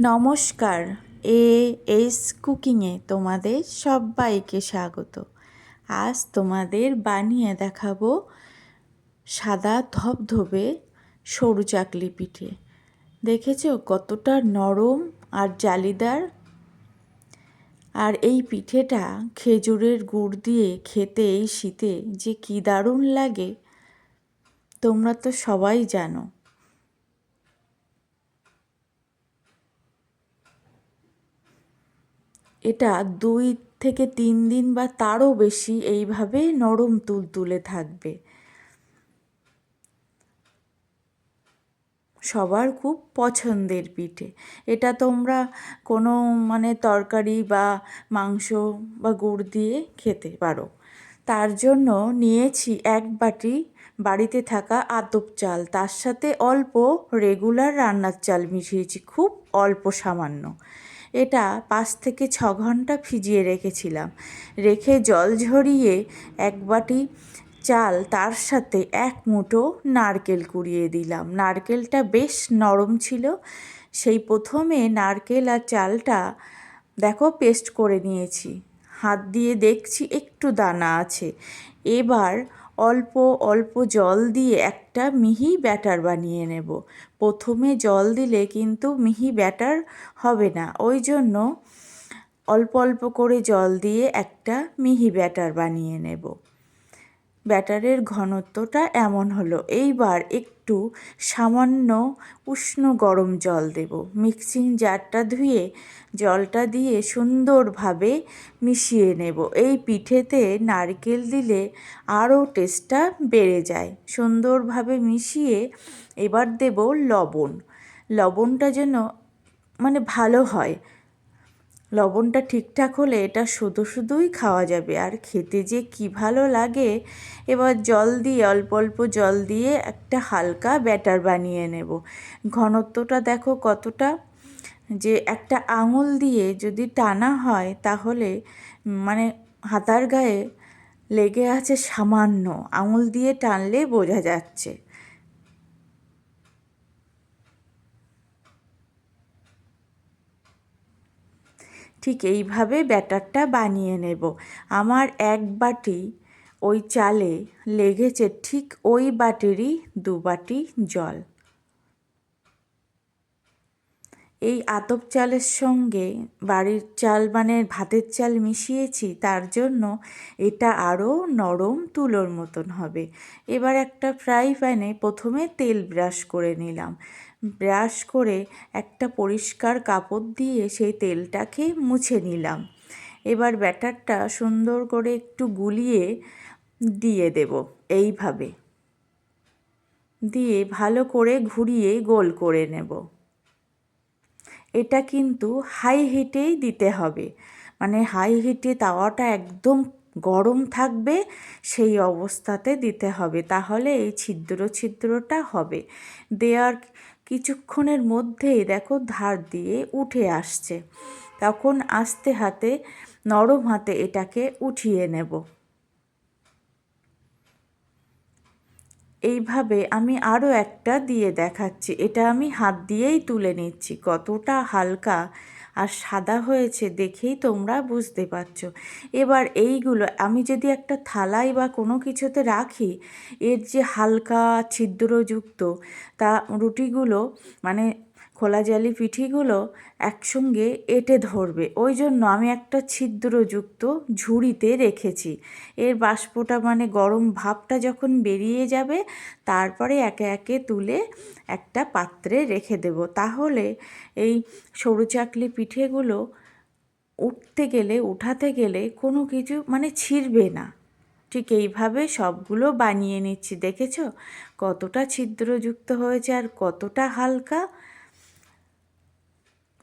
নমস্কার A S কুকিংয়ে তোমাদের সবাইকে স্বাগত। আজ তোমাদের বানিয়ে দেখাবো সাদা ধবধবে সরু চাকলি পিঠে। দেখেছ কতটা নরম আর জালিদার? আর এই পিঠেটা খেজুরের গুড় দিয়ে খেতে এই শীতে যে কী দারুণ লাগে, তোমরা তো সবাই জানো। এটা দুই থেকে তিন দিন বা তারও বেশি এইভাবে নরম তুলতুলে থাকবে। সবার খুব পছন্দের পিঠে। এটা তোমরা কোনো মানে তরকারি বা মাংস বা গুড় দিয়ে খেতে পারো। তার জন্য নিয়েছি এক বাটি বাড়িতে থাকা আতপ চাল। তার সাথে অল্প রেগুলার রান্নার চাল মিশিয়েছি, খুব অল্প সামান্য। এটা পাঁচ থেকে ছ ঘণ্টা ভিজিয়ে রেখেছিলাম। রেখে জল ঝরিয়ে এক বাটি চাল তার সাথে এক মুঠো নারকেল কুড়িয়ে দিলাম। নারকেলটা বেশ নরম ছিল। সেই প্রথমে নারকেল আর চালটা দেখো পেস্ট করে নিয়েছি। হাত দিয়ে দেখছি একটু দানা আছে। এবার অল্প অল্প জল দিয়ে একটা মিহি ব্যাটার বানিয়ে নেব। প্রথমে জল দিলে কিন্তু মিহি ব্যাটার হবে না। ওই জন্য অল্প অল্প করে জল দিয়ে একটা মিহি ব্যাটার বানিয়ে নেব। ব্যাটারের ঘনত্বটা এমন হলো। এইবার একটু সামান্য উষ্ণ গরম জল দেব। মিক্সিং জারটা ধুয়ে জলটা দিয়ে সুন্দরভাবে মিশিয়ে নেব। এই পিঠেতে নারকেল দিলে আরও টেস্টটা বেড়ে যায়। সুন্দরভাবে মিশিয়ে এবার দেব লবণ। লবণটা যেন মানে ভালো হয়। লবণটা ঠিকঠাক হলে এটা শুধু শুধুই খাওয়া যাবে। আর খেতে যে কী ভালো লাগে, এবার জল দিয়ে, অল্প অল্প জল দিয়ে একটা হালকা ব্যাটার বানিয়ে নেব। ঘনত্বটা দেখো কতটা, যে একটা আঙুল দিয়ে যদি টানা হয় তাহলে মানে হাতার গায়ে লেগে আছে সামান্য, আঙুল দিয়ে টানলে বোঝা যাচ্ছে। ঠিক এইভাবে ব্যাটারটা বানিয়ে নেব। আমার এক বাটি ওই চালে লেগেছে ঠিক ওই বাটিরই দু বাটি জল। এই আতপ চালের সঙ্গে বাড়ির চাল মানে ভাতের চাল মিশিয়েছি, তার জন্য এটা আরও নরম তুলোর মতন হবে। এবার একটা ফ্রাই প্যানে প্রথমে তেল ব্রাশ করে নিলাম। ব্রাশ করে একটা পরিষ্কার কাপড় দিয়ে সেই তেলটাকে মুছে নিলাম। এবার ব্যাটারটা সুন্দর করে একটু গুলিয়ে দিয়ে দেব এইভাবে। দিয়ে ভালো করে ঘুরিয়ে গোল করে নেব। এটা কিন্তু হাই হিটেই দিতে হবে। মানে হাই হিটে তাওয়াটা একদম গরম থাকবে, সেই অবস্থাতে দিতে হবে। তাহলে এই ছিদ্র ছিদ্রটা হবে। দেওয়ার কিছুক্ষণের মধ্যেই দেখো ধার দিয়ে উঠে আসছে। তখন আস্তে হাতে, নরম হাতে এটাকে উঠিয়ে নেব। এইভাবে আমি আরও একটা দিয়ে দেখাচ্ছি। এটা আমি হাত দিয়েই তুলে নিচ্ছি। কতটা হালকা আর সাদা হয়েছে দেখেই তোমরা বুঝতে পারছ। এবার এইগুলো আমি যদি একটা থালাই বা কোনো কিছুতে রাখি, এর যে হালকা ছিদ্রযুক্ত তা রুটিগুলো মানে খোলা জালি পিঠিগুলো একসঙ্গে এঁটে ধরবে। ওই জন্য আমি একটা ছিদ্রযুক্ত ঝুড়িতে রেখেছি। এর বাষ্পটা মানে গরম ভাবটা যখন বেরিয়ে যাবে, তারপরে একে একে তুলে একটা পাত্রে রেখে দেব। তাহলে এই সরু চাকলি পিঠেগুলো উঠতে গেলে, উঠাতে গেলে কোনো কিছু মানে ছিঁড়বে না। ঠিক এইভাবে সবগুলো বানিয়ে নিচ্ছি। দেখেছ? কতটা ছিদ্রযুক্ত হয়েছে আর কতটা হালকা।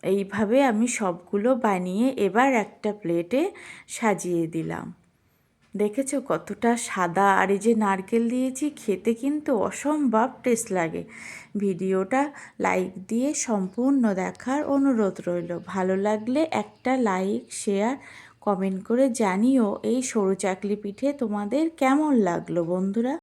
এইভাবে আমি সবগুলো বানিয়ে এবার একটা প্লেটে সাজিয়ে দিলাম। দেখেছ কতটা সাদা? আর এই যে নারকেল দিয়েছি, খেতে কিন্তু অসম্ভব টেস্ট লাগে। ভিডিওটা লাইক দিয়ে সম্পূর্ণ দেখার অনুরোধ রইল। ভালো লাগলে একটা লাইক শেয়ার কমেন্ট করে জানিও এই সরু চাকলি পিঠে তোমাদের কেমন লাগল বন্ধুরা।